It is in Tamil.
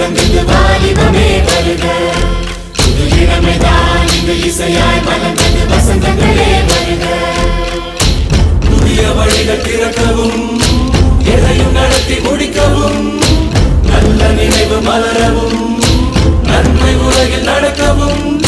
கடந்தது வாலிபமே வருக. இது இளமைதான் இந்த இசையாய் மலர்ந்தது வசந்தங்களே வருக. புதிய வழிகள் திறக்கவும் எதையும் நடத்தி முடிக்கவும் நல்ல நினைவு மலரவும் நன்மை உலகில் நடக்கவும்